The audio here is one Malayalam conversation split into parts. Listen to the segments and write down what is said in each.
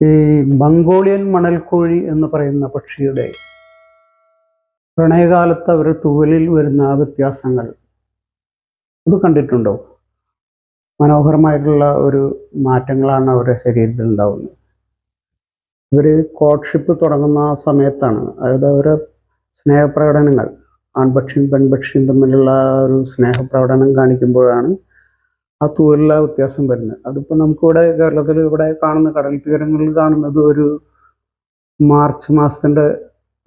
ഈ മംഗോളിയൻ മണൽക്കോഴി എന്ന് പറയുന്ന പക്ഷിയുടെ പ്രണയകാലത്ത് അവർ തൂവലിൽ വരുന്ന വ്യത്യാസങ്ങൾ. ഇത് കണ്ടിട്ടുണ്ടോ? മനോഹരമായിട്ടുള്ള ഒരു മാറ്റങ്ങളാണ് അവരുടെ ശരീരത്തിൽ ഉണ്ടാവുന്നത്. ഇവർ കോട്ട്ഷിപ്പ് തുടങ്ങുന്ന സമയത്താണ്. അതായത് അവരെ സ്നേഹപ്രകടനങ്ങൾ ആൺപക്ഷിയും പെൺപക്ഷിയും തമ്മിലുള്ള ഒരു സ്നേഹപ്രകടനം കാണിക്കുമ്പോഴാണ് ആ ആ വ്യത്യാസം വരുന്നത് അതിപ്പോൾ നമുക്കിവിടെ കേരളത്തിൽ ഇവിടെ കാണുന്ന കടൽ തീരങ്ങളിൽ കാണുന്നത് ഒരു മാർച്ച് മാസത്തിന്റെ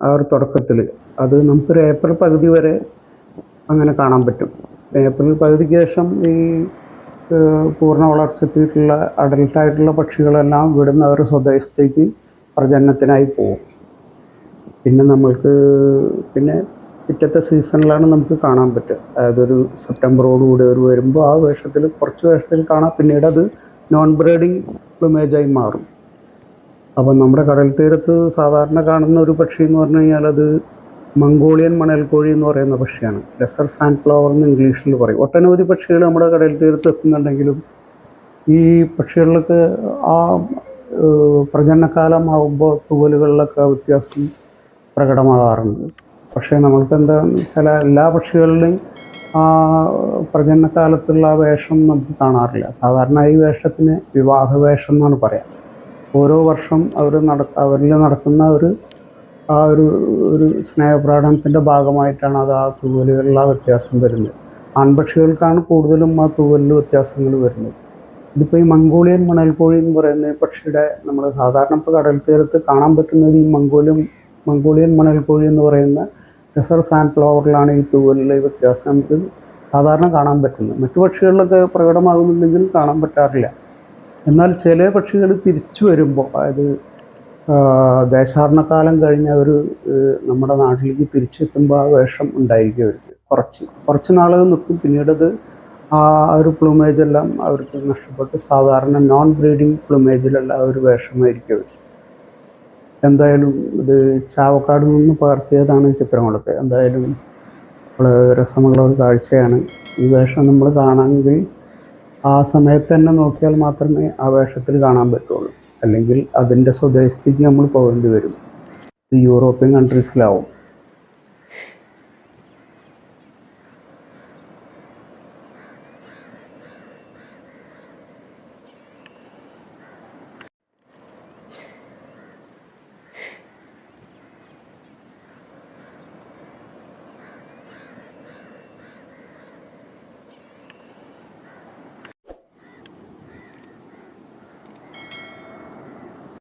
ആ ഒരു തുടക്കത്തിൽ അത് നമുക്കൊരു ഏപ്രിൽ പകുതി വരെ അങ്ങനെ കാണാൻ പറ്റും. ഏപ്രിൽ പകുതിക്ക് ശേഷം ഈ പൂർണ വളർച്ചെത്തിയിട്ടുള്ള അഡൽട്ടായിട്ടുള്ള പക്ഷികളെല്ലാം വിടുന്ന അവർ സ്വദേശത്തേക്ക് പ്രജനനത്തിനായി പോകും പിന്നെ നമ്മൾക്ക് പിന്നെ പിറ്റത്തെ സീസണിലാണ് നമുക്ക് കാണാൻ പറ്റുക. അതായത് ഒരു സെപ്റ്റംബറോടുകൂടി ഒരു വരുമ്പോൾ ആ വേഷത്തിൽ കുറച്ച് വേഷത്തിൽ കാണാം. പിന്നീട് അത് നോൺ ബ്രീഡിങ് പ്ലുമേജായി മാറും. അപ്പം നമ്മുടെ കടൽ തീരത്ത് സാധാരണ കാണുന്ന ഒരു പക്ഷി എന്ന് പറഞ്ഞു കഴിഞ്ഞാൽ അത് മംഗോളിയൻ മണൽക്കോഴി എന്ന് പറയുന്ന പക്ഷിയാണ്. ലെസർ സാൻഡ് ഫ്ലവർ എന്ന് ഇംഗ്ലീഷിൽ പറയും. ഒട്ടനവധി പക്ഷികൾ നമ്മുടെ കടൽ തീരത്ത് എത്തുന്നുണ്ടെങ്കിലും ഈ പക്ഷികളിലൊക്കെ ആ പ്രജനനകാലം ആകുമ്പോൾ തൂവലുകളിലൊക്കെ വ്യത്യാസം പ്രകടമാകാറുണ്ട്. പക്ഷേ നമ്മൾക്ക് എന്താണെന്ന് വെച്ചാൽ എല്ലാ പക്ഷികളിലും ആ പ്രജനനകാലത്തുള്ള വേഷം നമുക്ക് കാണാറില്ല. സാധാരണ ഈ വേഷത്തിന് വിവാഹ വേഷം എന്നാണ് പറയാം. ഓരോ വർഷം അവർ നട അവരിൽ നടക്കുന്ന ഒരു ആ ഒരു ഒരു സ്നേഹപ്രകടനത്തിന്റെ ഭാഗമായിട്ടാണ് അത് ആ തൂവലുകളിലുള്ള വ്യത്യാസം വരുന്നത്. ആൺപക്ഷികൾക്കാണ് കൂടുതലും ആ തൂവലിൽ വ്യത്യാസങ്ങൾ വരുന്നത്. ഇതിപ്പോൾ ഈ മംഗോളിയൻ മണൽക്കോഴി എന്ന് പറയുന്ന പക്ഷിയുടെ നമ്മൾ സാധാരണ ഇപ്പോൾ കടൽ തീരത്ത് കാണാൻ പറ്റുന്നത് ഈ മംഗോളിയൻ മംഗോളിയൻ മണൽക്കോഴി എന്ന് പറയുന്ന ടെസർ സാൻഡ് ഫ്ലവറിലാണ് ഈ തൂവലിലെ വ്യത്യാസം നമുക്ക് സാധാരണ കാണാൻ പറ്റുന്നത്. മറ്റു പക്ഷികളിലൊക്കെ പ്രകടമാകുന്നുണ്ടെങ്കിൽ കാണാൻ പറ്റാറില്ല. എന്നാൽ ചില പക്ഷികൾ തിരിച്ചു വരുമ്പോൾ അതായത് ദേശാടന ദേശാടനക്കാലം കഴിഞ്ഞ് അവർ നമ്മുടെ നാട്ടിലേക്ക് തിരിച്ചെത്തുമ്പോൾ ആ വേഷം ഉണ്ടായിരിക്കും അവർക്ക്. കുറച്ച് കുറച്ച് നാളുകൾ നിൽക്കും. പിന്നീടത് ആ ഒരു പ്ലൂമേജ് എല്ലാം അവർക്ക് നഷ്ടപ്പെട്ട് സാധാരണ നോൺ ബ്രീഡിങ് പ്ലൂമേജിലുള്ള ഒരു വേഷമായിരിക്കും അവർ എന്തായാലും ഇത് ചാവക്കാട് നിന്ന് പകർത്തിയതാണ് ചിത്രങ്ങളൊക്കെ. എന്തായാലും വളരെ രസമുള്ള ഒരു കാഴ്ചയാണ്. ഈ വേഷം നമ്മൾ കാണാമെങ്കിൽ ആ സമയത്ത് തന്നെ നോക്കിയാൽ മാത്രമേ ആ വേഷത്തിൽ കാണാൻ പറ്റുള്ളൂ. അല്ലെങ്കിൽ അതിന്റെ സ്വദേശത്തേക്ക് നമ്മൾ പോകേണ്ടി വരും. യൂറോപ്യൻ കൺട്രീസിലാവും